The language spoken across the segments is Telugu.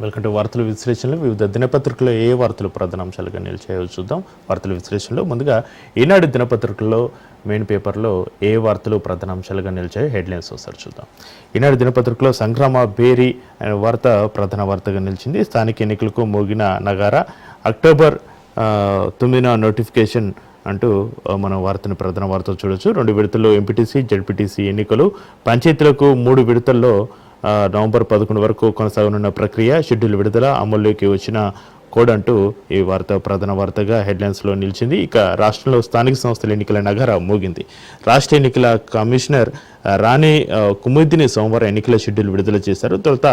వెల్కమ్ టు వార్తల విశ్లేషణలో. వివిధ దినపత్రికల్లో ఏ వార్తలు ప్రధానాంశాలుగా నిలిచాయో చూద్దాం. వార్తల విశ్లేషణలో ముందుగా ఈనాడు దినపత్రికల్లో మెయిన్ పేపర్లో ఏ వార్తలు ప్రధానాంశాలుగా నిలిచాయో హెడ్లైన్స్ ఒకసారి చూద్దాం. ఈనాడు దినపత్రికలో సంగ్రామ బేరీ అనే వార్త ప్రధాన వార్తగా నిలిచింది. స్థానిక ఎన్నికలకు మోగిన నగార అక్టోబర్ తొమ్మిదిన నోటిఫికేషన్ అంటూ మనం వార్తను ప్రధాన వార్త చూడొచ్చు. రెండు విడతల్లో ఎంపీటీసీ జడ్పీటీసీ ఎన్నికలు. పంచాయతీలకు మూడు విడతల్లో నవంబర్ పదకొండు వరకు కొనసాగనున్న ప్రక్రియ షెడ్యూల్ విడుదల అమల్లోకి వచ్చిన కోడ్ అంటూ ఈ వార్త ప్రధాన వార్తగా హెడ్లైన్స్లో నిలిచింది. ఇక రాష్ట్రంలో స్థానిక సంస్థల ఎన్నికల నగర మోగింది. రాష్ట్ర ఎన్నికల కమిషనర్ రాణి కుముద్దిని సోమవారం ఎన్నికల షెడ్యూల్ విడుదల చేశారు. తొలుత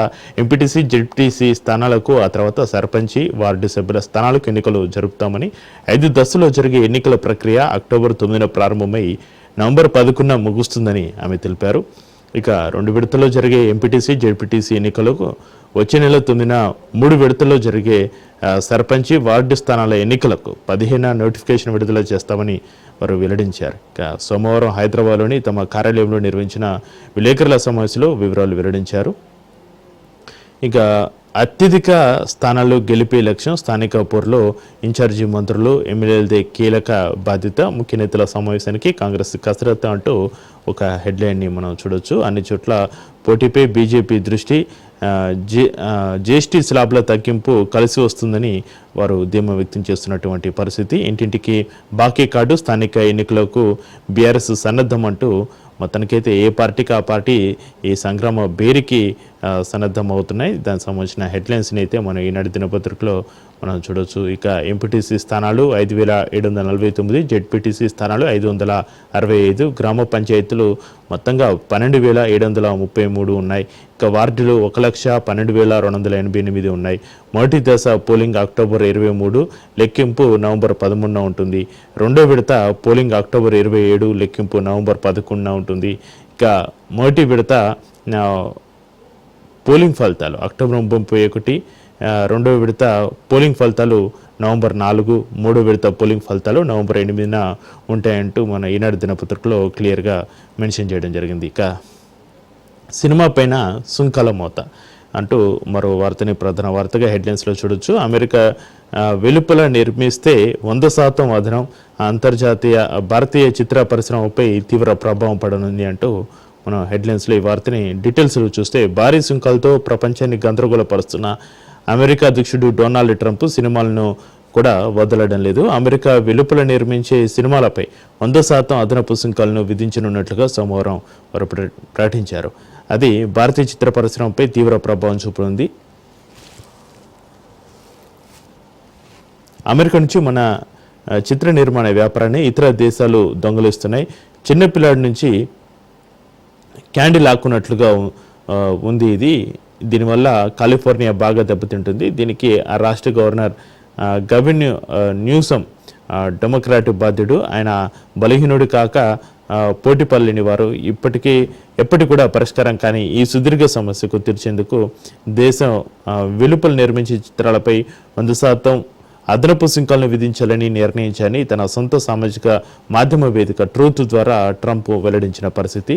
ఎంపీటీసీ జెడ్పీటీసీ స్థానాలకు ఆ తర్వాత సర్పంచి వార్డు సభ్యుల స్థానాలకు ఎన్నికలు జరుపుతామని ఐదు దశలో జరిగే ఎన్నికల ప్రక్రియ అక్టోబర్ తొమ్మిదిన ప్రారంభమై నవంబర్ పదకొండున ముగుస్తుందని ఆమె తెలిపారు. ఇక రెండు విడతల్లో జరిగే ఎంపీటీసీ జెడ్పీటీసీ ఎన్నికలకు వచ్చే నెల తొమ్మిదిన మూడు విడతల్లో జరిగే సర్పంచి వార్డు స్థానాల ఎన్నికలకు పదిహేన నోటిఫికేషన్ విడుదల చేస్తామని వారు వెల్లడించారు. ఇక సోమవారం హైదరాబాద్లోని తమ కార్యాలయంలో నిర్వహించిన విలేకరుల సమావేశంలో వివరాలు వెల్లడించారు. ఇక అత్యధిక స్థానాల్లో గెలిపే లక్ష్యం స్థానిక పౌరులో ఇన్ఛార్జి మంత్రులు ఎమ్మెల్యేలదే కీలక బాధ్యత. ముఖ్య నేతల సమావేశానికి కాంగ్రెస్ కసరత్తు అంటూ ఒక హెడ్లైన్ని మనం చూడొచ్చు. అన్ని చోట్ల పోటీపై బీజేపీ దృష్టి ఆ, జే జిఎస్టీ స్లాబ్ల తగ్గింపు కలిసి వస్తుందని వారు ధీమా వ్యక్తం చేస్తున్నటువంటి పరిస్థితి. ఇంటింటికి బాకీ కార్డు స్థానిక ఎన్నికలకు బీఆర్ఎస్ సన్నద్ధం అంటూ మొత్తానికైతే ఏ పార్టీకి ఆ పార్టీ ఈ సంగ్రామ బేరికి సన్నద్ధమవుతున్నాయి. దానికి సంబంధించిన హెడ్లైన్స్ని అయితే మనం ఈనాడు దినపత్రికలో మనం చూడొచ్చు. ఇక ఎంపీటీసీ స్థానాలు ఐదు వేల ఏడు వందల నలభై తొమ్మిది జెడ్పీటీసీ స్థానాలు ఐదు వందల అరవై ఐదు గ్రామ పంచాయతీలు మొత్తంగా పన్నెండు వేల ఏడు వందల ముప్పై మూడు ఉన్నాయి. ఇక వార్డులు ఒక లక్ష పన్నెండు వేల రెండు వందల ఎనభై ఎనిమిది ఉన్నాయి. మొదటి దశ పోలింగ్ అక్టోబర్ ఇరవై మూడు లెక్కింపు నవంబర్ పదమూడున ఉంటుంది. రెండో విడత పోలింగ్ అక్టోబర్ ఇరవై ఏడు లెక్కింపు నవంబర్ పదకొండున ఉంటుంది. ఇక మొదటి విడత పోలింగ్ ఫలితాలు. అక్టోబర్ ముప్పై ఒకటి రెండవ విడత పోలింగ్ ఫలితాలు నవంబర్ నాలుగు మూడో విడత పోలింగ్ ఫలితాలు నవంబర్ ఎనిమిదిన ఉంటాయంటూ మన ఈనాడు దినపత్రికలో క్లియర్గా మెన్షన్ చేయడం జరిగింది. ఇక సినిమా పైన సుంకాల మోత అంటూ మరో వార్తని ప్రధాన వార్తగా హెడ్లైన్స్లో చూడొచ్చు. అమెరికా వెలుపల నిర్మిస్తే వంద శాతం అదనం అంతర్జాతీయ భారతీయ చిత్ర పరిశ్రమపై తీవ్ర ప్రభావం పడనుంది అంటూ మనం హెడ్లైన్స్లో ఈ వార్తని డీటెయిల్స్ చూస్తే భారీ సుంకాలతో ప్రపంచాన్ని గందరగోళపరుస్తున్న అమెరికా అధ్యక్షుడు డొనాల్డ్ ట్రంప్ సినిమాలను కూడా వదలడం లేదు. అమెరికా వెలుపల నిర్మించే సినిమాలపై వంద శాతం అదనపు సుంకాలను విధించనున్నట్లుగా సోమవారం వారు ప్ర- ప్రకటించారు. అది భారతీయ చిత్ర పరిశ్రమపై తీవ్ర ప్రభావం చూపుతుంది. అమెరికా నుంచి మన చిత్ర నిర్మాణ వ్యాపారాన్ని ఇతర దేశాలు దొంగలిస్తున్నాయి. చిన్నపిల్లాడి నుంచి క్యాండిల్ ఆకున్నట్లుగా ఉంది ఇది. దీనివల్ల కాలిఫోర్నియా బాగా దెబ్బతింటుంది. దీనికి ఆ రాష్ట్ర గవర్నర్ గవిన్ న్యూసమ్ డెమోక్రాటిక్ బాధ్యుడు. ఆయన బలహీనుడు కాక ఆ, పోటీ వారు. ఇప్పటికీ ఎప్పటికి కూడా పరిష్కారం కానీ ఈ సుదీర్ఘ సమస్యకు తీర్చేందుకు దేశం వెలుపలు నిర్మించే చిత్రాలపై వంద శాతం అదనపు సుంకాలను విధించాలని నిర్ణయించాలని తన సొంత సామాజిక మాధ్యమ వేదిక ట్రూత్ ద్వారా ట్రంప్ వెల్లడించిన పరిస్థితి.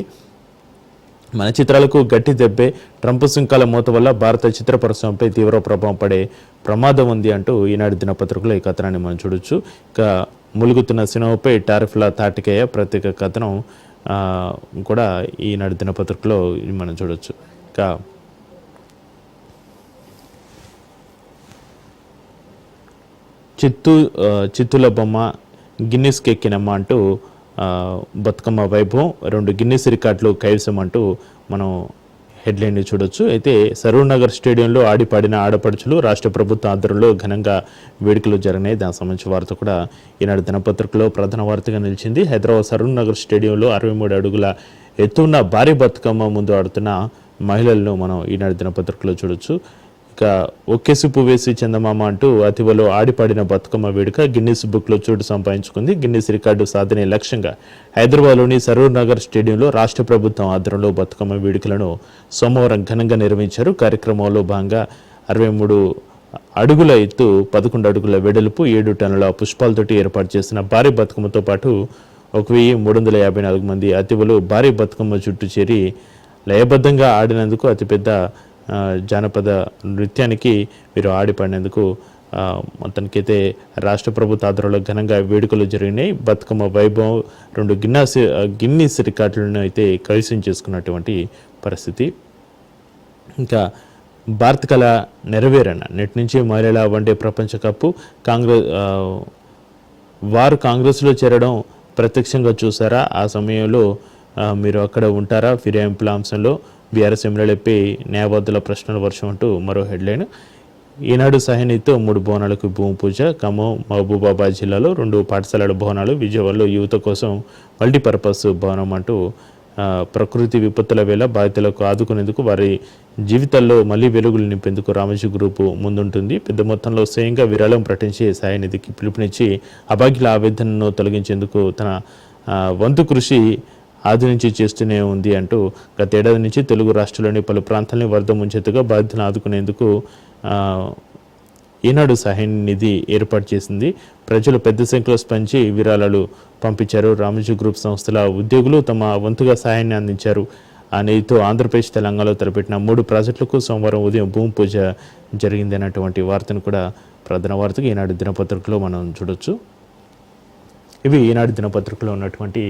మన చిత్రాలకు గట్టి దెబ్బే ట్రంప్ సుంకాల మూత వల్ల భారత చిత్ర పరిశ్రమపై తీవ్ర ప్రభావం పడే ప్రమాదం ఉంది అంటూ ఈనాడు దినపత్రికలో ఈ కథనాన్ని మనం చూడొచ్చు. ఇక ములుగుతున్న సినిమాపై టారిఫ్ల తాటికేయ ప్రత్యేక కథనం కూడా ఈనాడు దినపత్రికలో మనం చూడొచ్చు. ఇక చిత్తూ చిత్తుల బొమ్మ గిన్నిస్కి ఎక్కినమ్మ అంటూ బతుకమ్మ వైభవం రెండు గిన్నెస్ రికార్డులు కైవసం అంటూ మనం హెడ్లైన్ చూడొచ్చు. అయితే సరూర్నగర్ స్టేడియంలో ఆడిపాడిన ఆడపడుచులు రాష్ట్ర ప్రభుత్వ ఆధ్వర్యంలో ఘనంగా వేడుకలు జరిగినాయి. దానికి సంబంధించిన వార్త కూడా ఈనాడు దినపత్రికలో ప్రధాన వార్తగా నిలిచింది. హైదరాబాద్ సరూర్నగర్ స్టేడియంలో అరవై మూడు అడుగుల ఎత్తున్న భారీ బతుకమ్మ ముందు ఆడుతున్న మహిళలను మనం ఈనాడు దినపత్రికలో చూడొచ్చు. ఇక సుప్పు వేసి చందమామ అంటూ అతివలో ఆడిపాడిన బతుకమ్మ వేడుక గిన్నీస్ బుక్లో చోటు సంపాదించుకుంది. గిన్నీస్ రికార్డు సాధనే లక్ష్యంగా హైదరాబాద్లోని సరూర్ నగర్ స్టేడియంలో రాష్ట్ర ప్రభుత్వం ఆధ్వర్యంలో బతుకమ్మ వేడుకలను సోమవారం ఘనంగా నిర్వహించారు. కార్యక్రమంలో భాగంగా అరవై మూడు అడుగుల ఎత్తు పదకొండు అడుగుల వెడల్పు ఏడు టన్నుల పుష్పాలతోటి ఏర్పాటు చేసిన భారీ బతుకమ్మతో పాటు ఒక వెయ్యి మూడు వందల యాభై నాలుగు మంది అతివలు భారీ బతుకమ్మ చుట్టూ చేరి లయబద్ధంగా ఆడినందుకు అతిపెద్ద జానపద నృత్యానికి వీరు ఆడిపడినందుకు ఆ, మొత్తానికైతే రాష్ట్ర ప్రభుత్వ ఆధ్వర్యంలో ఘనంగా వేడుకలు జరిగినాయి. బతుకమ్మ వైభవం రెండు గిన్నాస్ గిన్నీస్ రికార్డులను అయితే కైవసం చేసుకున్నటువంటి పరిస్థితి. ఇంకా భారత కళ నెరవేరన. నెట్ నుంచి మహిళల వన్డే ప్రపంచ కప్పు. కాంగ్రెస్ వారు కాంగ్రెస్లో చేరడం ప్రత్యక్షంగా చూసారా? ఆ సమయంలో మీరు అక్కడ ఉంటారా? ఫిర్యాయింపుల అంశంలో బీఆర్ఎస్ ఎమ్మెల్యేలపై న్యాయవాదుల ప్రశ్నల వర్షం అంటూ మరో హెడ్లైన్. ఈనాడు సహాయంతో మూడు భవనాలకు భూమి పూజ ఖమ్మం మహబూబాబాద్ జిల్లాలో రెండు పాఠశాలల భవనాలు విజయవాడలో యువత కోసం మల్టీపర్పస్ భవనం అంటూ ప్రకృతి విపత్తుల వేళ బాధితులకు ఆదుకునేందుకు వారి జీవితాల్లో మళ్ళీ వెలుగులు నింపేందుకు రామజీ గ్రూపు ముందుంటుంది. పెద్ద మొత్తంలో స్వయంగా విరాళం ప్రకటించి సాయనిధికి పిలుపునిచ్చి అభాగ్యుల ఆవేదనను తొలగించేందుకు తన వంతు కృషి ఆది నుంచి చేస్తూనే ఉంది అంటూ గతేడాది నుంచి తెలుగు రాష్ట్రాల్లోని పలు ప్రాంతాలని వరద ముంచెత్తుగా బాధితులను ఆదుకునేందుకు ఈనాడు సహాయ నిధి ఏర్పాటు చేసింది. ప్రజలు పెద్ద సంఖ్యలో స్పంచి విరాళాలు పంపించారు. రామజీ గ్రూప్ సంస్థల ఉద్యోగులు తమ వంతుగా సహాయాన్ని అందించారు. ఆ నిధితో ఆంధ్రప్రదేశ్ తెలంగాణలో తలపెట్టిన మూడు ప్రాజెక్టులకు సోమవారం ఉదయం భూమి పూజ జరిగింది అన్నటువంటి వార్తను కూడా ప్రధాన వార్తగా ఈనాడు దినపత్రికలో మనం చూడొచ్చు. ఇవి ఈనాడు దినపత్రికలో ఉన్నటువంటి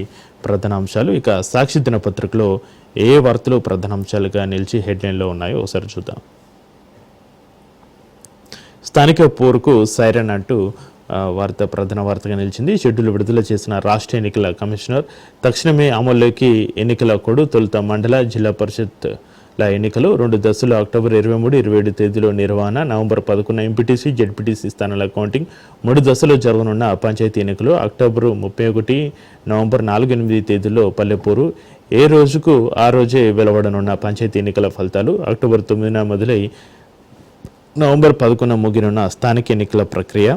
ప్రధాన అంశాలు ఇక సాక్షి దినపత్రికలో ఏ వార్తలు ప్రధాన అంశాలుగా నిలిచి హెడ్లైన్లో ఉన్నాయో ఒకసారి చూద్దాం. స్థానిక పోరుకు సైరన్ అంటూ వార్త ప్రధాన వార్తగా నిలిచింది. షెడ్యూల్ విడుదల చేసిన రాష్ట్ర ఎన్నికల కమిషనర్ తక్షణమే అమల్లోకి ఎన్నికల కొడు తొలుత మండల జిల్లా పరిషత్ ల ఎన్నికలు రెండు దశలు అక్టోబర్ ఇరవై మూడు ఇరవై ఏడు తేదీలో నిర్వహణ నవంబర్ పదకొండున ఎంపీటీసీ జెడ్పీటీసీ స్థానాల కౌంటింగ్ మూడు దశలో జరగనున్న పంచాయతీ ఎన్నికలు అక్టోబర్ ముప్పై ఒకటి నవంబర్ నాలుగు ఎనిమిది తేదీల్లో పల్లెపూరు. ఏ రోజుకు ఆ రోజే వెలువడనున్న పంచాయతీ ఎన్నికల ఫలితాలు అక్టోబర్ తొమ్మిదిన మొదలై నవంబర్ పదకొండున ముగినున్న స్థానిక ఎన్నికల ప్రక్రియ.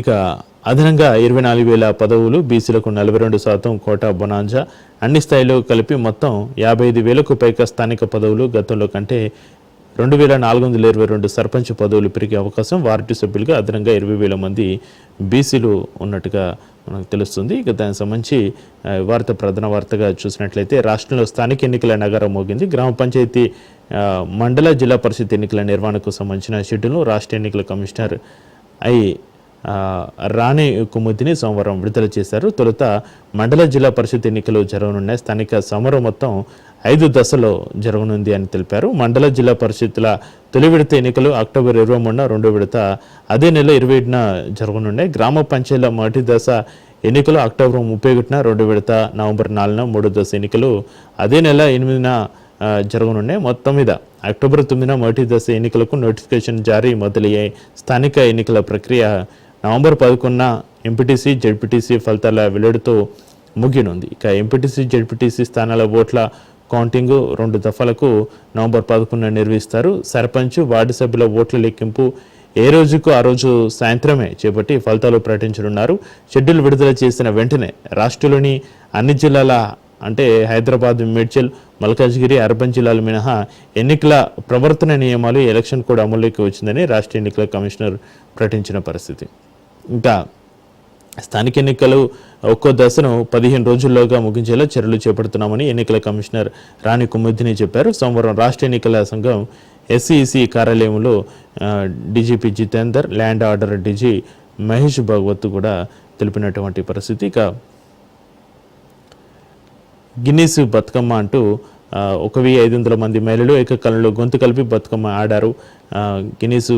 ఇక అదనంగా ఇరవై నాలుగు వేల పదవులు బీసీలకు నలభై రెండు శాతం కోటా బొనాంజా అన్ని స్థాయిలో కలిపి మొత్తం యాభై ఐదు వేలకు పైగా స్థానిక పదవులు గతంలో కంటే రెండు వేల నాలుగు వందల ఇరవై రెండు సర్పంచ్ పదవులు పెరిగే అవకాశం వార్డు సభ్యులుగా అదనంగా ఇరవై వేల మంది బీసీలు ఉన్నట్టుగా మనకు తెలుస్తుంది. ఇక దానికి సంబంధించి వార్త ప్రధాన వార్తగా చూసినట్లయితే రాష్ట్రంలో స్థానిక ఎన్నికల నగరం మోగింది. గ్రామ పంచాయతీ మండల జిల్లా పరిషత్ ఎన్నికల నిర్వహణకు సంబంధించిన షెడ్యూల్ను రాష్ట్ర ఎన్నికల కమిషనర్ ఐ రాణి కుముదిని సోమవారం విడుదల చేశారు. తొలుత మండల జిల్లా పరిషత్ ఎన్నికలు జరగనున్న స్థానిక సమరం మొత్తం ఐదు దశలో జరగనుంది అని తెలిపారు. మండల జిల్లా పరిషత్తుల తొలి విడత ఎన్నికలు అక్టోబర్ ఇరవై మూడున రెండో విడత అదే నెల ఇరవై ఏడున జరగనున్నాయి. గ్రామ పంచాయతీల మొదటి దశ ఎన్నికలు అక్టోబర్ ముప్పై ఒకటిన రెండో విడత నవంబర్ నాలుగున మూడో దశ ఎన్నికలు అదే నెల ఎనిమిదిన జరగనుండే జరగనున్నాయి. మొత్తం మీద అక్టోబర్ తొమ్మిదిన మొదటి దశ ఎన్నికలకు నోటిఫికేషన్ జారీ మొదలయ్యాయి. స్థానిక ఎన్నికల ప్రక్రియ నవంబర్ పదకొండున ఎంపీటీసీ జడ్పీటీసీ ఫలితాల వెల్లడితో ముగినుంది ఇక ఎంపీటీసీ జడ్పీటీసీ స్థానాల ఓట్ల కౌంటింగ్ రెండు దఫాలకు నవంబర్ పదకొండున నిర్వహిస్తారు. సర్పంచ్ వార్డు సభ్యుల ఓట్ల లెక్కింపు ఏ రోజుకు ఆ రోజు సాయంత్రమే చేపట్టి ఫలితాలు ప్రకటించనున్నారు. షెడ్యూల్ విడుదల చేసిన వెంటనే రాష్ట్రంలోని అన్ని జిల్లాల అంటే హైదరాబాద్ మేడ్చల్ మల్కాజ్గిరి అర్బన్ జిల్లాల మినహా ఎన్నికల ప్రవర్తన నియమాలు ఎలక్షన్ కోడ్ అమల్లోకి వచ్చిందని రాష్ట్ర ఎన్నికల కమిషనర్ ప్రకటించిన పరిస్థితి. ఇంకా స్థానిక ఎన్నికలు ఒక్కో దశను పదిహేను రోజుల్లోగా ముగించేలా చర్యలు చేపడుతున్నామని ఎన్నికల కమిషనర్ రాణి కుముద్దిని చెప్పారు. సోమవారం రాష్ట్ర ఎన్నికల సంఘం ఎస్ఈసి కార్యాలయంలో DGP Jitender law and order DG Mahesh Bhagwat కూడా తెలిపినటువంటి పరిస్థితి. ఇక గిన్నీస్ బతుకమ్మ అంటూ ఒక వెయ్యి ఐదు వందల మంది మహిళలు ఏకకాలంలో గొంతు కలిపి బతుకమ్మ ఆడారు. గిన్నీసు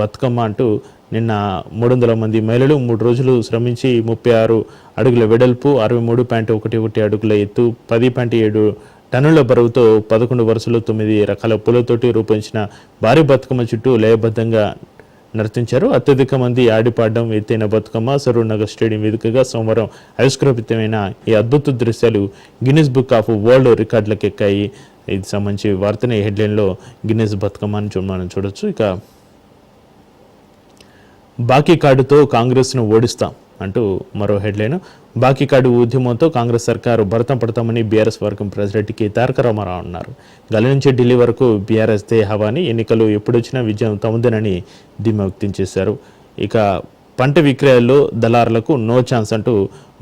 బతుకమ్మ అంటూ నిన్న మూడు వందల మంది మహిళలు మూడు రోజులు శ్రమించి ముప్పై ఆరు అడుగుల వెడల్పు అరవై మూడు పాయింట్ ఒకటి ఒకటి అడుగుల ఎత్తు పది పాయింట్ ఏడు టన్నుల బరువుతో పదకొండు వరుసలు తొమ్మిది రకాల పూలతోటి రూపొందించిన భారీ బతుకమ్మ చుట్టూ లయబద్ధంగా నర్తించారు. అత్యధిక మంది ఆడిపాడడం ఎత్తైన బతుకమ్మ సరూర్ నగర్ స్టేడియం వేదికగా సోమవారం ఆవిష్కృతమైన ఈ అద్భుత దృశ్యాలు గిన్నిస్ బుక్ ఆఫ్ వరల్డ్ రికార్డులకు ఎక్కాయి ఇది సంబంధించి వార్తని హెడ్లైన్లో గిన్నిస్ బతుకమ్మ అని మనం చూడొచ్చు. ఇక బాకీ కార్డుతో కాంగ్రెస్ను ఓడిస్తాం అంటూ మరో హెడ్లైన్. బాకీ కార్డు ఉద్యమంతో కాంగ్రెస్ సర్కారు భరతం పడతామని బీఆర్ఎస్ వర్గం ప్రెసిడెంట్ కె తారక రామారావు అన్నారు. గల నుంచి ఢిల్లీ వరకు బీఆర్ఎస్ దే హవాని ఎన్నికలు ఎప్పుడొచ్చినా విజయం తమదేనని ధీమా వ్యక్తం చేశారు. ఇక పంట విక్రయాల్లో దళారులకు నో ఛాన్స్ అంటూ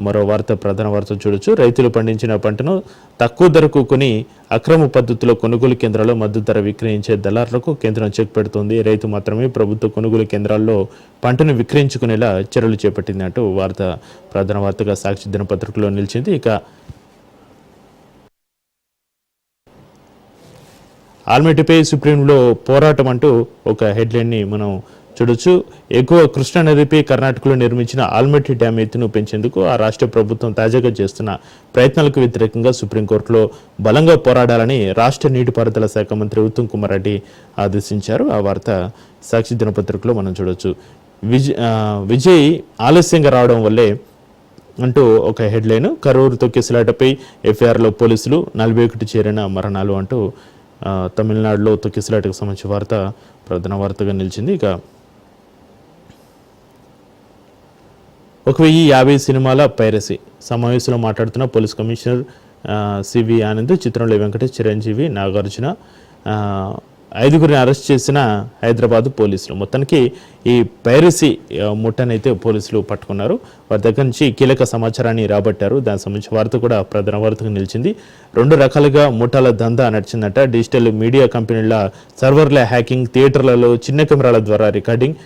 మరో వార్త ప్రధాన వార్త చూడొచ్చు. రైతులు పండించిన పంటను తక్కువ ధరకు కొని అక్రమ పద్ధతిలో కొనుగోలు కేంద్రాల్లో మద్దతు ధర విక్రయించే దళారులకు కేంద్రం చెక్ పెడుతోంది. రైతు మాత్రమే ప్రభుత్వ కొనుగోలు కేంద్రాల్లో పంటను విక్రయించుకునేలా చర్యలు చేపట్టింది అంటూ వార్త ప్రధాన వార్తగా సాక్షి దినపత్రికలో నిలిచింది. ఇక ఆల్మెట్టిపై సుప్రీంలో పోరాటం అంటూ ఒక హెడ్లైన్ని మనం చూడొచ్చు. ఎక్కువ కృష్ణా నదిపై కర్ణాటకలో నిర్మించిన ఆల్మట్టి డ్యామ్ ఎత్తును పెంచేందుకు ఆ రాష్ట్ర ప్రభుత్వం తాజాగా చేస్తున్న ప్రయత్నాలకు వ్యతిరేకంగా సుప్రీంకోర్టులో బలంగా పోరాడాలని రాష్ట్ర నీటిపారుదల శాఖ మంత్రి ఉత్తమ్ కుమార్ రెడ్డి ఆదేశించారు. ఆ వార్త సాక్షి దినపత్రికలో మనం చూడొచ్చు. విజయ్ విజయ్ ఆలస్యంగా రావడం వల్లే అంటూ ఒక హెడ్లైన్ కరూరు తొక్కిసలాటపై ఎఫ్ఐఆర్లో పోలీసులు నలభై ఒకటి చేరిన మరణాలు అంటూ తమిళనాడులో తొక్కిసలాటకు సంబంధించిన వార్త ప్రధాన వార్తగా నిలిచింది. ఇక ఒక వెయ్యి యాభై సినిమాల పైరసీ. సమావేశంలో మాట్లాడుతున్న పోలీస్ కమిషనర్ సివి ఆనంద్ చిత్రంలో వెంకటేష్ చిరంజీవి నాగార్జున ఐదుగురిని అరెస్ట్ చేసిన హైదరాబాద్ పోలీసులు. మొత్తానికి ఈ పైరసీ ముట్టనైతే ముఠానైతే పోలీసులు పట్టుకున్నారు. వారి దగ్గర నుంచి కీలక సమాచారాన్ని రాబట్టారు. దానికి సంబంధించిన వార్త కూడా ప్రధాన వార్తగా నిలిచింది. రెండు రకాలుగా ముఠాల దందా నడిచిందట. డిజిటల్ మీడియా కంపెనీల సర్వర్ల హ్యాకింగ్ థియేటర్లలో చిన్న కెమెరాల ద్వారా రికార్డింగ్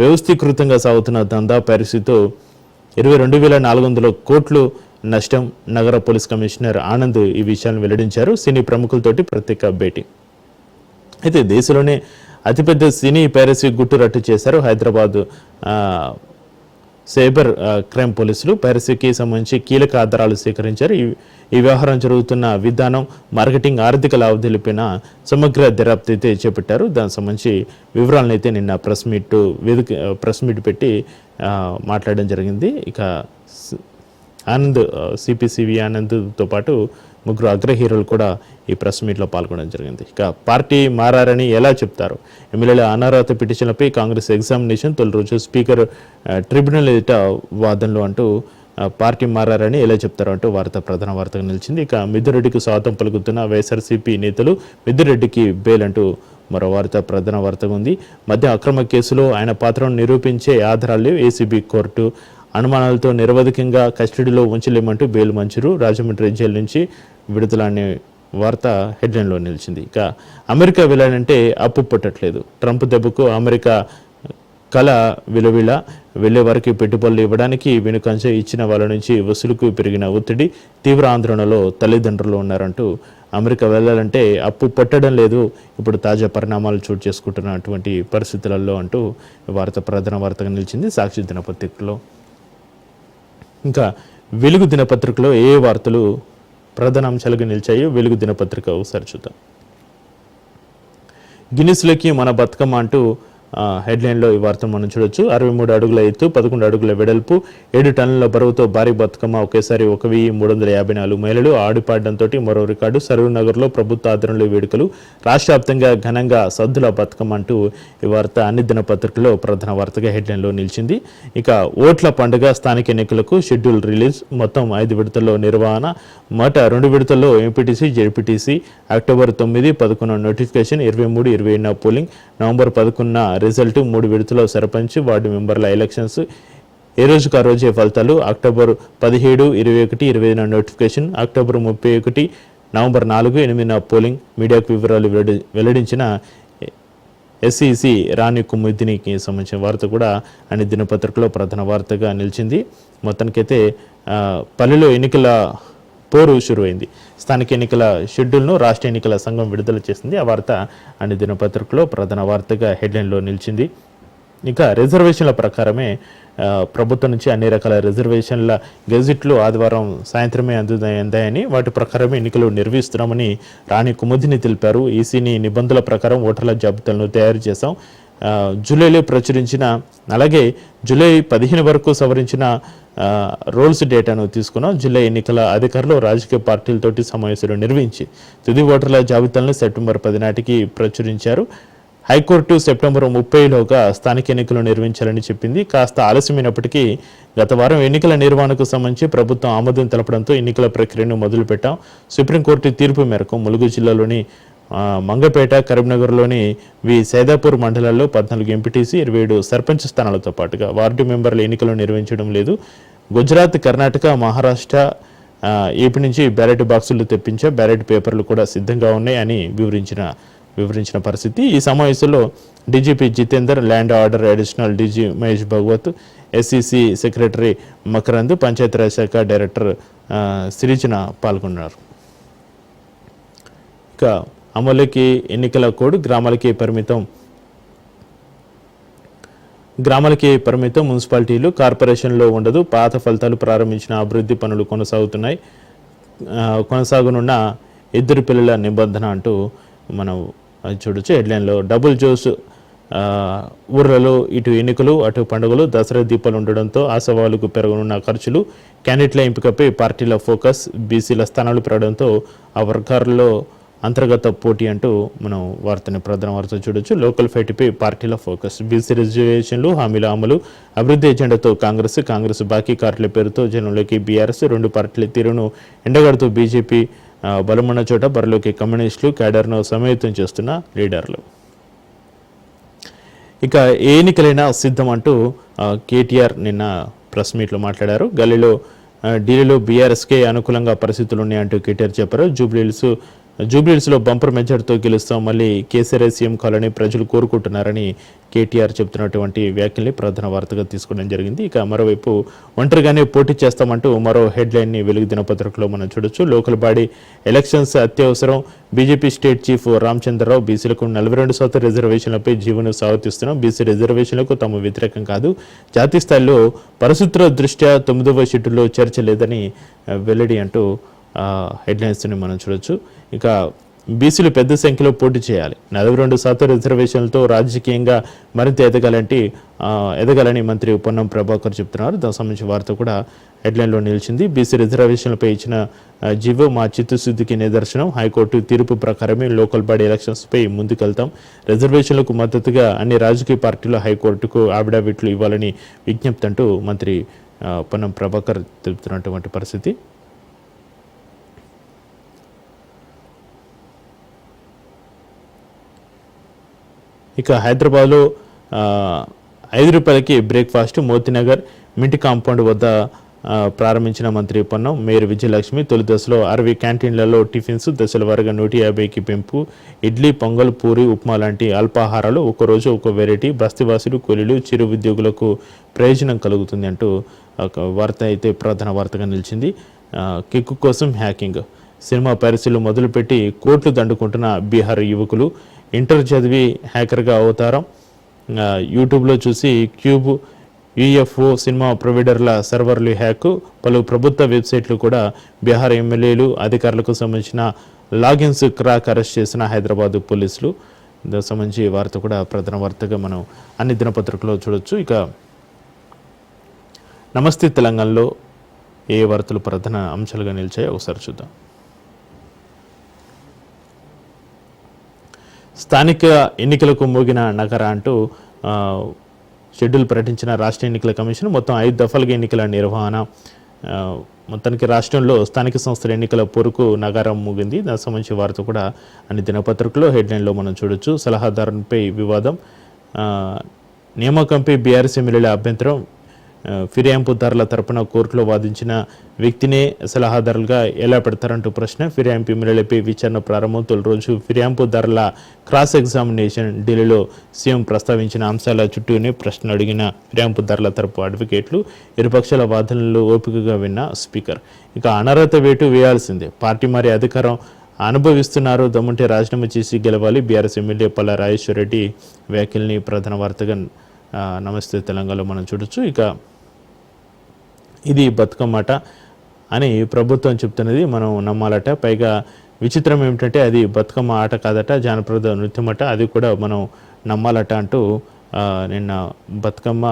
వ్యవస్థీకృతంగా సాగుతున్న దందా పరిస్థితితో ఇరవై రెండు వేల నాలుగు వందల కోట్లు నష్టం నగర పోలీస్ కమిషనర్ ఆనంద్ ఈ విషయాన్ని వెల్లడించారు. సినీ ప్రముఖులతోటి ప్రత్యేక భేటీ. అయితే దేశంలోనే అతిపెద్ద సినీ పైరసీ గుట్టు రట్టు చేశారు హైదరాబాద్ సైబర్ క్రైమ్ పోలీసులు. పైరసీకి సంబంధించి కీలక ఆధారాలు సేకరించారు. ఈ ఈ వ్యవహారం జరుగుతున్న విధానం మార్కెటింగ్ ఆర్థిక లావాదేవీలపైన సమగ్ర దర్యాప్తు అయితే చేపట్టారు. దానికి సంబంధించి వివరాలను అయితే నిన్న ప్రెస్ మీట్ వేదిక ప్రెస్ మీట్ పెట్టి మాట్లాడడం జరిగింది. ఇక ఆనంద్ సిపిసివి ఆనంద్తో పాటు ముగ్గురు అగ్ర హీరోలు కూడా ఈ ప్రెస్ మీట్లో పాల్గొనడం జరిగింది. ఇక పార్టీ మారారని ఎలా చెప్తారు? ఎమ్మెల్యేల అనారాత పిటిషన్లపై కాంగ్రెస్ ఎగ్జామినేషన్ తొలి రోజు స్పీకర్ ట్రిబ్యునల్ ఎదుట వాదనలు అంటూ పార్టీ మారారని ఎలా చెప్తారు అంటూ వార్త ప్రధాన వార్తగా నిలిచింది. ఇక మిద్దురెడ్డికి స్వాగతం పలుకుతున్న వైఎస్ఆర్సీపీ నేతలు మిద్దురెడ్డికి బెయిల్ అంటూ మరో వార్త ప్రధాన వార్తగా ఉంది. మధ్య అక్రమ కేసులో ఆయన పాత్రను నిరూపించే ఆధారాలు ఏసీబీ కోర్టు అనుమానాలతో నిరవధికంగా కస్టడీలో ఉంచలేమంటూ బెయిల్ మంచురు రాజమండ్రి జైలు నుంచి విడుదల అనే వార్త హెడ్లైన్లో నిలిచింది. ఇక అమెరికా వెళ్ళాలంటే అప్పు పుట్టట్లేదు. ట్రంప్ దెబ్బకు అమెరికా కళ విలువిల వెళ్ళే వారికి పెట్టుబడులు ఇవ్వడానికి వెనుకంచ ఇచ్చిన వాళ్ళ నుంచి వసూలుకు పెరిగిన ఒత్తిడి తీవ్ర ఆందోళనలో తల్లిదండ్రులు ఉన్నారంటూ అమెరికా వెళ్ళాలంటే అప్పు పట్టడం లేదు. ఇప్పుడు తాజా పరిణామాలు చోటు చేసుకుంటున్నటువంటి పరిస్థితులలో అంటూ వార్త ప్రధాన వార్తగా నిలిచింది సాక్షి దినపత్రికలో. ఇంకా వెలుగు దినపత్రికలో ఏ వార్తలు ప్రధాన అంశాలుగా నిలిచాయో వెలుగు దినపత్రిక ఒకసారి చూద్దాం. గిన్నిస్లోకి మన బతుకమ్మ అంటూ హెడ్లైన్లో ఈ వార్త మనం చూడొచ్చు. అరవై మూడు అడుగుల ఎత్తు పదకొండు అడుగుల వెడల్పు ఏడు టన్నుల బరువుతో భారీ బతుకమ్మ ఒకేసారి ఒక వెయ్యి మూడు వందల యాభై నాలుగు మహిళలు ఆడిపాడడంతో మరో రికార్డు. సరూర్నగర్లో ప్రభుత్వ ఆధ్వర్యంలో వేడుకలు. రాష్ట్ర వ్యాప్తంగా ఘనంగా సద్దుల బతుకమ్మ అంటూ ఈ వార్త అన్ని దినపత్రికల్లో ప్రధాన వార్తగా హెడ్లైన్లో నిలిచింది. ఇక ఓట్ల పండుగ స్థానిక ఎన్నికలకు షెడ్యూల్ రిలీజ్ మొత్తం ఐదు విడతల్లో నిర్వహణ. మొదట రెండు విడతల్లో ఎంపీటీసీ జెడ్పీటీసీ. అక్టోబర్ తొమ్మిది పదకొండు నోటిఫికేషన్ ఇరవై మూడు ఇరవై పోలింగ్. నవంబర్ పదకొండున రిజల్ట్ మూడు విడతలో సర్పంచ్ వార్డు మెంబర్ల ఎలక్షన్స్. ఏ రోజుకు ఆ రోజే ఫలితాలు? అక్టోబర్ పదిహేడు ఇరవై ఒకటి ఇరవై ఐదున నోటిఫికేషన్. అక్టోబర్ ముప్పై ఒకటి నవంబర్ నాలుగు ఎనిమిదిన పోలింగ్. మీడియాకు వివరాలు వెల్లడించిన ఎస్ఈసి రాణి కుముద్దినికి సంబంధించిన వార్త కూడా అన్ని దినపత్రికలో ప్రధాన వార్తగా నిలిచింది. మొత్తానికైతే పల్లెలో ఎన్నికల పోరు షురువైంది. స్థానిక ఎన్నికల షెడ్యూల్ను రాష్ట్ర ఎన్నికల సంఘం విడుదల చేసింది. ఆ వార్త అన్ని దినపత్రికలో ప్రధాన వార్తగా హెడ్లైన్లో నిలిచింది. ఇక రిజర్వేషన్ల ప్రకారమే ప్రభుత్వం నుంచి అన్ని రకాల రిజర్వేషన్ల గెజిట్లు ఆదివారం సాయంత్రమే అందుదాయని వాటి ప్రకారమే ఎన్నికలు నిర్వహిస్తున్నామని రాణి కుముదిని తెలిపారు. ఈసీని నిబంధనల ప్రకారం ఓటర్ల జాబితాలను తయారు చేశాం. జూలైలో ప్రచురించిన అలాగే జూలై పదిహేను వరకు సవరించిన రోల్స్ డేటాను తీసుకున్నాం. జూలై ఎన్నికల అధికారులు రాజకీయ పార్టీలతోటి సమావేశాలు నిర్వహించి తుది ఓటర్ల జాబితాలను సెప్టెంబర్ పది నాటికి ప్రచురించారు. హైకోర్టు సెప్టెంబర్ ముప్పైలోగా స్థానిక ఎన్నికలు నిర్వహించాలని చెప్పింది. కాస్త ఆలస్యమైనప్పటికీ గత వారం ఎన్నికల నిర్వహణకు సంబంధించి ప్రభుత్వం ఆమోదం తెలపడంతో ఎన్నికల ప్రక్రియను మొదలుపెట్టాం. సుప్రీంకోర్టు తీర్పు మేరకు ములుగు జిల్లాలోని మంగపేట కరీంనగర్లోని వి సైదాపూర్ మండలాల్లో పద్నాలుగు ఎంపీటీసీ ఇరవై ఏడు సర్పంచ్ స్థానాలతో పాటుగా వార్డు మెంబర్ల ఎన్నికలు నిర్వహించడం లేదు. గుజరాత్ కర్ణాటక మహారాష్ట్ర ఏపీ నుంచి బ్యాలెట్ బాక్సులు తెప్పించా బ్యాలెట్ పేపర్లు కూడా సిద్ధంగా ఉన్నాయని వివరించిన వివరించిన పరిస్థితి. ఈ సమావేశంలో DGP Jitender land order additional DG Mahesh Bhagwat SCC secretary Makarand Panchayati Raj శాఖ డైరెక్టర్ ఆ, సిరిచిన పాల్గొన్నారు. ఇక అమలుకి ఎన్నికల కోడ్ గ్రామాలకి పరిమితం. గ్రామాలకి పరిమితం మున్సిపాలిటీలు కార్పొరేషన్లో ఉండదు. పాత ఫలితాలు ప్రారంభించిన అభివృద్ధి పనులు కొనసాగుతున్నాయి. కొనసాగనున్న ఇద్దరు పిల్లల నిబంధన అంటూ మనం చూడొచ్చు. హెడ్లైన్లో డబుల్ జోస్ ఊర్లలో ఇటు ఎన్నికలు అటు పండుగలు దసరా దీపాలు ఉండడంతో ఆ సవాలుకు పెరగనున్న ఖర్చులు క్యాండిడేట్ల ఎంపికపై పార్టీల ఫోకస్ బీసీల స్థానాలు పెరగడంతో ఆ వర్గాల్లో అంతర్గత పోటీ అంటూ మనం వార్తని ప్రధాన వార్త చూడొచ్చు. లోకల్ ఫైట్పై పార్టీల ఫోకస్. బీసీ రిజర్వేషన్లు హామీల అమలు అభివృద్ధి ఎజెండాతో కాంగ్రెస్ కాంగ్రెస్ బాకీ కార్డుల పేరుతో జనంలోకి బీఆర్ఎస్ రెండు పార్టీల తీరును ఎండగడుతూ బీజేపీ బలమున్న చోట బరిలోకి కమ్యూనిస్టులు క్యాడర్ను సమేతం చేస్తున్న లీడర్లు. ఇక ఏ ఎన్నికలైనా సిద్ధం అంటూ కేటీఆర్ నిన్న ప్రెస్ మీట్లో మాట్లాడారు. గల్లీలో ఢిల్లీలో బీఆర్ఎస్కే అనుకూలంగా పరిస్థితులు ఉన్నాయంటూ కేటీఆర్ చెప్పారు. జూబ్లీహిల్స్ జూబ్లీహిల్స్లో బంపర్ మెజార్టీతో గెలుస్తాం. మళ్ళీ కేసీఆర్ సీఎం కావాలని ప్రజలు కోరుకుంటున్నారని కేటీఆర్ చెప్తున్నటువంటి వ్యాఖ్యల్ని ప్రధాన వార్తగా తీసుకోవడం జరిగింది. ఇక మరోవైపు ఒంటరిగానే పోటీ చేస్తామంటూ మరో హెడ్లైన్ని వెలుగు దినపత్రికలో మనం చూడొచ్చు. లోకల్ బాడీ ఎలక్షన్స్ అత్యవసరం. బీజేపీ స్టేట్ చీఫ్ రామచంద్రరావు బీసీలకు నలభై రెండు శాతం రిజర్వేషన్లపై జీవనం సాగుతిస్తున్నాం బీసీ రిజర్వేషన్లకు తాము వ్యతిరేకం కాదు. జాతీయ స్థాయిలో పరిస్థితుల దృష్ట్యా తొమ్మిదవ షెడ్యూల్లో చర్చ లేదని వెల్లడి అంటూ హెడ్లైన్స్ని మనం చూడొచ్చు. ఇక బీసీలు పెద్ద సంఖ్యలో పోటీ చేయాలి. నలభై రెండు శాతం రిజర్వేషన్లతో రాజకీయంగా మరింత ఎదగాలంటే ఎదగాలని మంత్రి పొన్నం ప్రభాకర్ చెప్తున్నారు. దానికి సంబంధించిన వార్త కూడా హెడ్లైన్లో నిలిచింది. బీసీ రిజర్వేషన్లపై ఇచ్చిన జీవో మా చిత్తశుద్ధికి నిదర్శనం. హైకోర్టు తీర్పు ప్రకారమే లోకల్ బాడీ ఎలక్షన్స్పై ముందుకెళ్తాం. రిజర్వేషన్లకు మద్దతుగా అన్ని రాజకీయ పార్టీలు హైకోర్టుకు ఆవిడావిట్లు ఇవ్వాలని విజ్ఞప్తి అంటూ మంత్రి ఆ, పొన్నం ప్రభాకర్ తెలుపుతున్నటువంటి పరిస్థితి. ఇక హైదరాబాద్లో ఐదు రూపాయలకి బ్రేక్ఫాస్ట్ మోతీనగర్ మింటి కాంపౌండ్ వద్ద ప్రారంభించిన మంత్రి పొన్నం మేయర్ విజయలక్ష్మి తొలి దశలో అరవై క్యాంటీన్లలో టిఫిన్స్ దశల వారీగా నూట యాభైకి పెంపు ఇడ్లీ పొంగల్ పూరి ఉప్మా లాంటి అల్పాహారాలు ఒక్కరోజు ఒక వెరైటీ బస్తివాసులు కూలీలు చిరు ఉద్యోగులకు ప్రయోజనం కలుగుతుంది అంటూ ఒక వార్త అయితే ప్రధాన వార్తగా నిలిచింది. ఆ, కిక్కు కోసం హ్యాకింగ్. సినిమా పరిస్థితులు మొదలుపెట్టి కోట్లు దండుకుంటున్న బీహార్ యువకులు ఇంటర్ చదివి హ్యాకర్గా అవతారం. యూట్యూబ్లో చూసి క్యూబ్ యుఎఫ్ఓ సినిమా ప్రొవైడర్ల సర్వర్లు హ్యాక్ పలు ప్రభుత్వ వెబ్సైట్లు కూడా బీహార్ ఎమ్మెల్యేలు అధికారులకు సంబంధించిన లాగిన్స్ క్రాక్ అరెస్ట్ చేసిన హైదరాబాద్ పోలీసులు. దానికి సంబంధించి వార్త కూడా ప్రధాన వార్తగా మనం అన్ని దినపత్రికలో చూడొచ్చు. ఇక నమస్తే తెలంగాణలో ఏ వార్తలు ప్రధాన అంశాలుగా నిలిచాయో ఒకసారి చూద్దాం. స్థానిక ఎన్నికలకు మోగిన నగర అంటూ షెడ్యూల్ ప్రకటించిన రాష్ట్ర ఎన్నికల కమిషన్ మొత్తం ఐదు దఫలుగా ఎన్నికల నిర్వహణ మొత్తానికి రాష్ట్రంలో స్థానిక సంస్థల ఎన్నికల పొరుకు నగరం ముగింది. దానికి సంబంధించి వార్త కూడా అన్ని దినపత్రికలో హెడ్లైన్లో మనం చూడొచ్చు. సలహాదారునిపై వివాదం నియామకంపై బీఆర్ఎస్ ఎమ్మెల్యేల అభ్యంతరం ఫిర్యాంపు ధరల తరపున కోర్టులో వాదించిన వ్యక్తినే సలహాదారులుగా ఎలా పెడతారంటూ ప్రశ్న. ఫిర్యాంపు ఎమ్మెల్యేలపై విచారణ ప్రారంభం తొలి రోజు ధరల క్రాస్ ఎగ్జామినేషన్ ఢిల్లీలో సీఎం ప్రస్తావించిన అంశాల చుట్టూనే ప్రశ్న అడిగిన ఫిర్యాయింపుదారుల తరపు అడ్వకేట్లు ఇరుపక్షాల వాదనలు ఓపికగా విన్న స్పీకర్. ఇక అనర్హత వేటు వేయాల్సిందే. పార్టీ మరి అధికారం అనుభవిస్తున్నారు దమ్ముంటే రాజీనామా చేసి గెలవాలి. బీఆర్ఎస్ ఎమ్మెల్యే పల్లా రాజేశ్వర రెడ్డి వ్యాఖ్యల్ని ప్రధాన వార్తగా నమస్తే తెలంగాణలో మనం చూడొచ్చు. ఇక ఇది బతుకమ్మట అని ప్రభుత్వం చెప్తున్నది మనం నమ్మాలట. పైగా విచిత్రం ఏమిటంటే అది బతుకమ్మ ఆట కాదట జానపద నృత్యమట. అది కూడా మనం నమ్మాలట అంటూ నిన్న బతుకమ్మ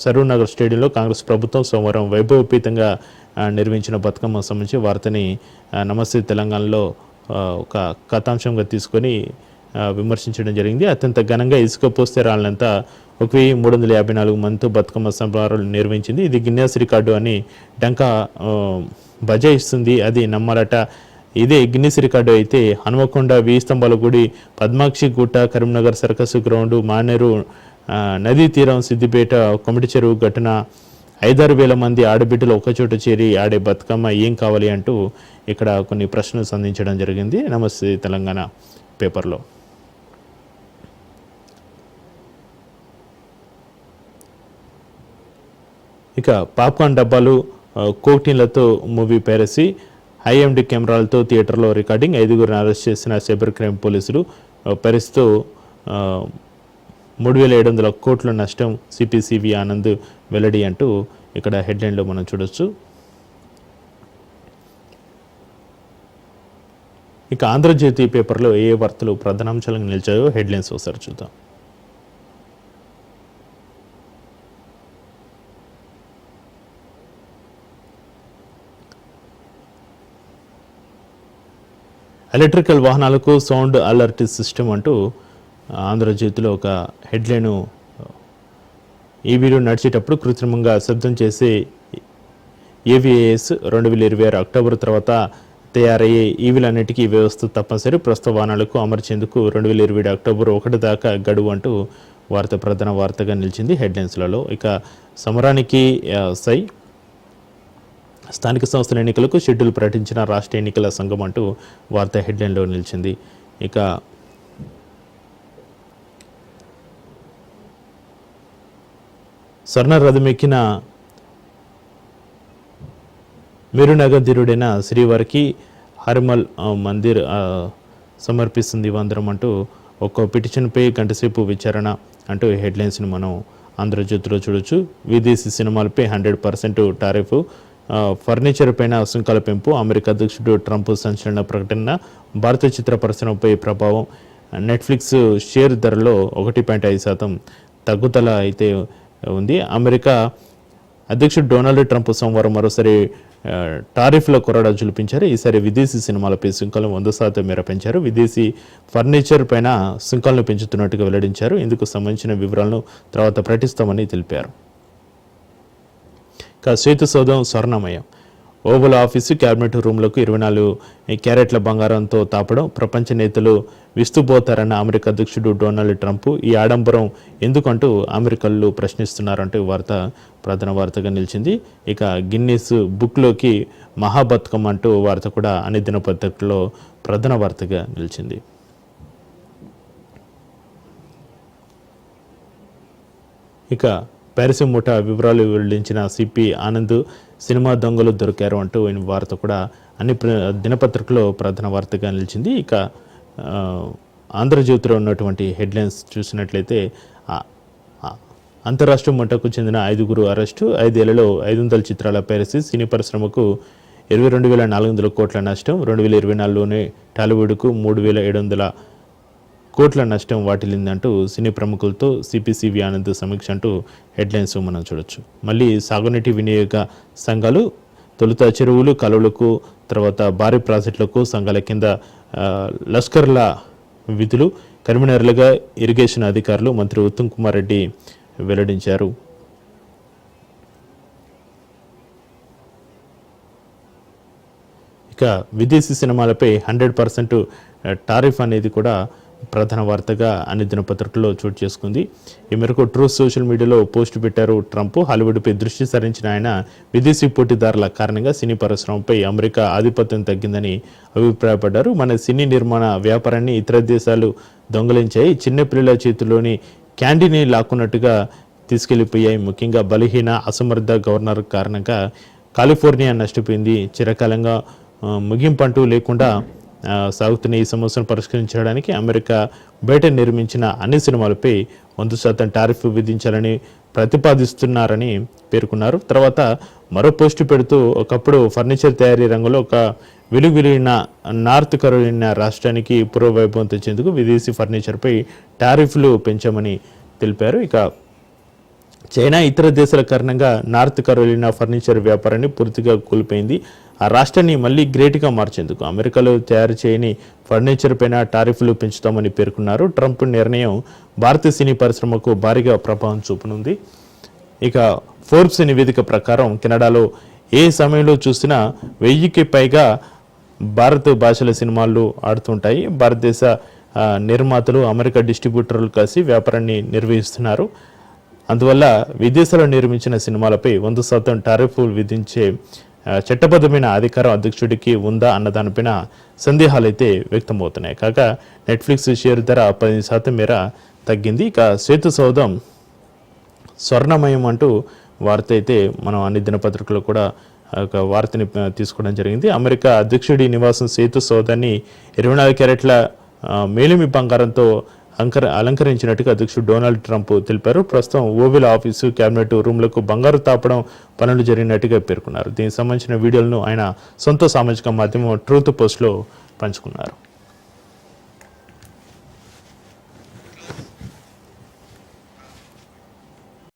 సరూర్నగర్ స్టేడియంలో కాంగ్రెస్ ప్రభుత్వం సోమవారం వైభవపీతంగా నిర్మించిన బతుకమ్మ సంబంధించి వార్తని నమస్తే తెలంగాణలో ఒక కథాంశంగా తీసుకొని విమర్శించడం జరిగింది. అత్యంత ఘనంగా ఇసుక పోస్తే రాళ్ళంతా ఒక వెయ్యి మూడు వందల యాభై నాలుగు మందితో బతుకమ్మ సంబరాలు నిర్వహించింది. ఇది గిన్నెస్ రికార్డు అని డంకా ఆ, బజాయిస్తుంది అది నమ్మాలట ఇదే గిన్నిస్ రికార్డు అయితే హనుమకొండ వెయ్యి స్తంభాల గుడి పద్మాక్షి గుట్ట కరీంనగర్ సర్కస్ గ్రౌండ్ మానేరు నదీ తీరం సిద్దిపేట కొమిటి చెరువు ఘటన ఐదారు వేల మంది ఆడబిడ్డలు ఒకచోట చేరి ఆడే బతుకమ్మ ఏం కావాలి అంటూ ఇక్కడ కొన్ని ప్రశ్నలు సంధించడం జరిగింది. నమస్తే తెలంగాణ పేపర్లో. ఇక పాప్కార్న్ డబ్బాలు కోక్టీన్లతో మూవీ పైరసీ ఐఎండి కెమెరాలతో థియేటర్లో రికార్డింగ్ ఐదుగురిని అరెస్ట్ చేసిన సైబర్ క్రైమ్ పోలీసులు ఆ, మూడు వేల ఏడు వందల కోట్ల నష్టం సిపిసివి ఆనంద్ వెల్లడి అంటూ ఇక్కడ హెడ్లైన్లో మనం చూడొచ్చు. ఇక ఆంధ్రజ్యోతి పేపర్లో ఏ వార్తలు ప్రధానాంశాలకు నిలిచాయో హెడ్లైన్స్ ఒకసారి చూద్దాం. ఎలక్ట్రికల్ వాహనాలకు సౌండ్ అలర్ట్ సిస్టమ్ అంటూ ఆంధ్రజ్యోతిలో ఒక హెడ్లైను ఈవీలు నడిచేటప్పుడు కృత్రిమంగా శబ్దం చేసే ఏవిఏఎస్ రెండు వేల ఇరవై ఆరు అక్టోబర్ తర్వాత తయారయ్యే ఈవీలన్నిటికీ వ్యవస్థ తప్పనిసరి. ప్రస్తుత వాహనాలకు అమర్చేందుకు రెండు వేల ఇరవై ఏడు అక్టోబర్ ఒకటి దాకా గడువు అంటూ వార్త ప్రధాన వార్తగా నిలిచింది హెడ్లైన్స్లలో. ఇక సమరానికి సై స్థానిక సంస్థల ఎన్నికలకు షెడ్యూల్ ప్రకటించిన రాష్ట్ర ఎన్నికల సంఘం అంటూ వార్త హెడ్లైన్లో నిలిచింది. ఇక స్వర్ణ రథమెక్కిన మేరునగధీరుడైన శ్రీవారికి హరిమల్ మందిర్ సమర్పిస్తుంది వందరం అంటూ ఒక పిటిషన్పై గంటసేపు విచారణ అంటూ హెడ్లైన్స్ని మనం ఆంధ్రజ్యోతిలో చూడొచ్చు. విదేశీ సినిమాలపై హండ్రెడ్ పర్సెంట్ టారిఫ్ ఫర్నిచర్ పైన సుంకాల పెంపు అమెరికా అధ్యక్షుడు ట్రంప్ సంచలన ప్రకటన భారత చిత్ర పరిశ్రమపై ప్రభావం నెట్ఫ్లిక్స్ షేర్ ధరలో ఒకటి పాయింట్ ఐదు శాతం తగ్గుదల అయితే ఉంది. అమెరికా అధ్యక్షుడు డొనాల్డ్ ట్రంప్ సోమవారం మరోసారి టారిఫ్ల కొరడా జులిపించారు ఈసారి విదేశీ సినిమాలపై సుంకాలను వంద శాతం మేర పెంచారు. విదేశీ ఫర్నిచర్ పైన సుంకాలను పెంచుతున్నట్టుగా వెల్లడించారు. ఇందుకు సంబంధించిన వివరాలను తర్వాత ప్రకటిస్తామని తెలిపారు. ఇక శ్వేత సౌధం స్వర్ణమయం. ఓవల్ ఆఫీసు క్యాబినెట్ రూమ్లకు ఇరవై నాలుగు క్యారెట్ల బంగారంతో తాపడం ప్రపంచ నేతలు విస్తుపోతారన్న అమెరికా అధ్యక్షుడు డొనాల్డ్ ట్రంప్ ఈ ఆడంబరం ఎందుకంటూ అమెరికన్లు ప్రశ్నిస్తున్నారంటూ ఈ వార్త ప్రధాన వార్తగా నిలిచింది. ఇక గిన్నీస్ బుక్లోకి మహాబతుకం అంటూ వార్త కూడా అన్ని దినపత్రికలో ప్రధాన వార్తగా నిలిచింది. ఇక ప్యారిస్ ముఠా వివరాలు వెల్లించిన సిపి ఆనంద్ సినిమా దొంగలు దొరికారు అంటూ ఈయన వార్త కూడా అన్ని ప్ర- దినపత్రికలో ప్రధాన వార్తగా నిలిచింది. ఇక ఆంధ్రజ్యోతిలో ఉన్నటువంటి హెడ్లైన్స్ చూసినట్లయితే అంతరాష్ట్ర ముఠాకు చెందిన ఐదుగురు అరెస్టు ఐదేళ్ళలో ఐదు వందల చిత్రాల పైరసీ సినీ పరిశ్రమకు ఇరవై రెండు వేల నాలుగు వందల కోట్ల నష్టం రెండు వేల ఇరవై నాలుగులోనే టాలీవుడ్కు మూడు వేల ఏడు వందల కోట్ల నష్టం వాటిల్లిందంటూ సినీ ప్రముఖులతో సిపిసివి ఆనంద్ సమీక్ష అంటూ హెడ్లైన్స్ మనం చూడొచ్చు. మళ్ళీ సాగునీటి వినియోగ సంఘాలు తొలుత చెరువులు కలువలకు తర్వాత భారీ ప్రాజెక్టులకు సంఘాల కింద లష్కర్ల విధులు కన్వీనర్లుగా ఇరిగేషన్ అధికారులు మంత్రి ఉత్తమ్ కుమార్ రెడ్డి వెల్లడించారు. ఇక విదేశీ సినిమాలపై హండ్రెడ్ పర్సెంట్ టారిఫ్ అనేది కూడా ప్రధాన వార్తగా అన్ని దినపత్రికల్లో చోటు చేసుకుంది. ఈ మేరకు ట్రూ సోషల్ మీడియాలో పోస్ట్ పెట్టారు ట్రంప్. హాలీవుడ్పై దృష్టి సారించిన ఆయన విదేశీ పోటీదారుల కారణంగా సినీ పరిశ్రమపై అమెరికా ఆధిపత్యం తగ్గిందని అభిప్రాయపడ్డారు. మన సినీ నిర్మాణ వ్యాపారాన్ని ఇతర దేశాలు దొంగలించాయి. చిన్నపిల్లల చేతిలోని క్యాండీని లాక్కున్నట్టుగా తీసుకెళ్ళిపోయాయి. ముఖ్యంగా బలహీన అసమర్థ గవర్నర్ కారణంగా కాలిఫోర్నియా నష్టపోయింది. చిరకాలంగా ఆ, ముగింపంటూ లేకుండా సాగుతున్న ఈ సమస్యను పరిష్కరించడానికి అమెరికా బయట నిర్మించిన అన్ని సినిమాలపై వంద శాతం టారిఫ్ విధించాలని ప్రతిపాదిస్తున్నారని పేర్కొన్నారు. తర్వాత మరో పోస్టు పెడుతూ ఒకప్పుడు ఫర్నిచర్ తయారీ రంగంలో ఒక వెలుగులిన నార్త్ కరోలినా రాష్ట్రానికి పూర్వవైభవం తెచ్చేందుకు విదేశీ ఫర్నిచర్పై టారిఫ్లు పెంచామని తెలిపారు. ఇక చైనా ఇతర దేశాల కారణంగా నార్త్ కరోలినా ఫర్నిచర్ వ్యాపారాన్ని పూర్తిగా కోల్పోయింది. ఆ రాష్ట్రాన్ని మళ్ళీ గ్రేట్గా మార్చేందుకు అమెరికాలో తయారు చేయని ఫర్నిచర్ పైన టారిఫ్లు పెంచుతామని పేర్కొన్నారు. ట్రంప్ నిర్ణయం భారత సినీ పరిశ్రమకు భారీగా ప్రభావం చూపనుంది. ఇక ఫోర్బ్స్ నివేదిక ప్రకారం కెనడాలో ఏ సమయంలో చూసినా వెయ్యికి పైగా భారత భాషల సినిమాలు ఆడుతుంటాయి. భారతదేశ నిర్మాతలు అమెరికా డిస్ట్రిబ్యూటర్లు కలిసి వ్యాపారాన్ని నిర్వహిస్తున్నారు. అందువల్ల విదేశాల్లో నిర్మించిన సినిమాలపై వంద శాతం టారిఫ్లు విధించే చట్టబద్ధమైన అధికారం అధ్యక్షుడికి ఉందా అన్న దానిపైన సందేహాలు అయితే వ్యక్తమవుతున్నాయి. కాగా నెట్ఫ్లిక్స్ షేర్ ధర పదిహేను శాతం మేర తగ్గింది. ఇక సేతు సౌధం స్వర్ణమయం అంటూ వార్త అయితే మనం అన్ని దినపత్రికలు కూడా ఒక వార్తని తీసుకోవడం జరిగింది. అమెరికా అధ్యక్షుడి నివాసం సేతు సౌదాన్ని ఇరవై నాలుగు క్యారెట్ల మేలిమి బంగారంతో అంకర అలంకరించినట్టుగా అధ్యక్షుడు డొనాల్డ్ ట్రంప్ తెలిపారు. ప్రస్తుతం ఓవెల్ ఆఫీసు క్యాబినెట్ రూమ్లకు బంగారు తాపడం పనులు జరిగినట్టుగా పేర్కొన్నారు. దీనికి సంబంధించిన వీడియోలను ఆయన సొంత సామాజిక మాధ్యమం ట్రూత్ పోస్ట్లో పంచుకున్నారు.